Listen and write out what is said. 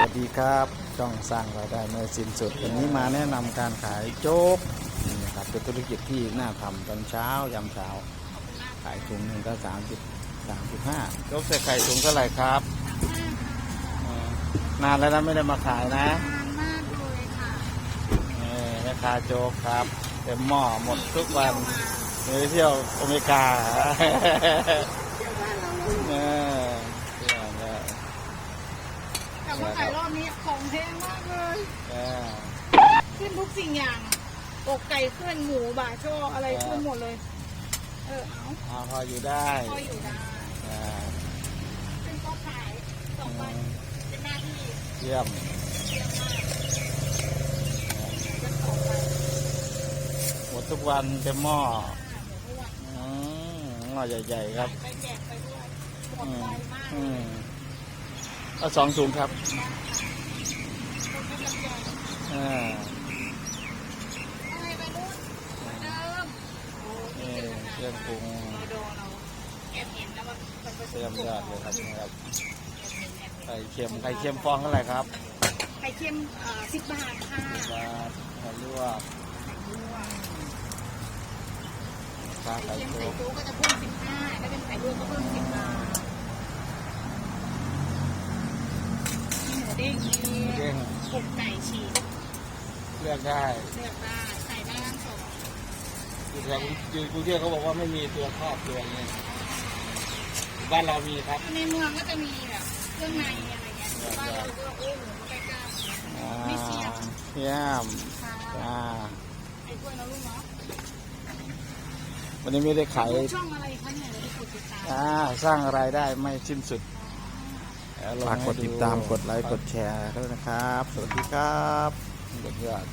วัสดีครับช่องสร้างรายได้เมื่อสิ้นสุดวันนี้มาแนะนำการขายโจ๊กนี่นะครับเป็นธุรกิจที่น่าทำตอนเช้ายามเช้า ขายถุงหนึ่งก็สามสิบสามสิบห้าโจ๊กใส่ไข่ถุงเท่าไหร่ครับนานแล้วนะไม่ได้มาขายนะนานมากเลยค่ะนี่คาโจ๊กครับเต็มหม้อหมดทุกวันไปเที่ยวอเมริกา เออเที่ยวเนี่ย แต่ว่า ขายรอบนี้ของแพงมากเลยเออขึ้นทุกสิ่งอย่างอกไก่ขึ้นหมูบาโชอะไรขึ้นหมดเลย เออเอาเอาพออยู่ได้พออยู่ได้อ่าซึ่งก็ขายสองวันเป็นหน้าที่เยี่ยมเยอะมากจะต่อไปหมดทุกวันเต็มหม้อเดี๋ยวทุกวันอืมหม้อใหญ่ๆครับไปแจกไปด้วยหมดอืมไวมากอืมเอาสองถุงครับ คนที่ลำไย อ่า อะไรไปรุ่นเหมือนเดิมโอ้ นี่ ย เค รื่องปรุงเราโดนเราแอบเห็นแล้วมันมันประเตรียมยอดเลยครับนี่ครับแอบเห็นแอบเห็นไข่เค็มไข่เค็มฟองเท่าไหร่ครับไข่เค็มสิบบาทค่ะสิบบาทไข่ลวกไข่ลวกปลาไข่ไข่เค็มโจ๊ไข่กโจ๊กก็จะเพิ่มสิบห้าถ้าเป็นไข่ลวกก็เพิ่มสิบบาทมีหมูเด้งมีเด้งอกไก่ฉีกเลือกได้เลือกได้ใส่ได้ทั้งสอง อยู่แถวอยู่กรุงเทพเขาบอกว่าไม่มีตัวครอบตัวนี้บ้านเรามีครับ ในเมืองก็จะมีแบบเครื่องในอะไรเงี้ยบ้านเราก็โอ้หมูใกล้กล้าอ่าไม่เสียบเยี่ยมค่ะอ่าไอ้กล้วยนะลูกเนาะวันนี้ไม่ได้ขายดูช่องอะไรคะเนี่ยเดี๋ยวไปกดติดตามอ่าสร้างรายได้ไม่สิ้นสุดฝากกดติดตามกดไลค์กดแชร์ด้วยนะครับ สวัสดีครับยอดยอด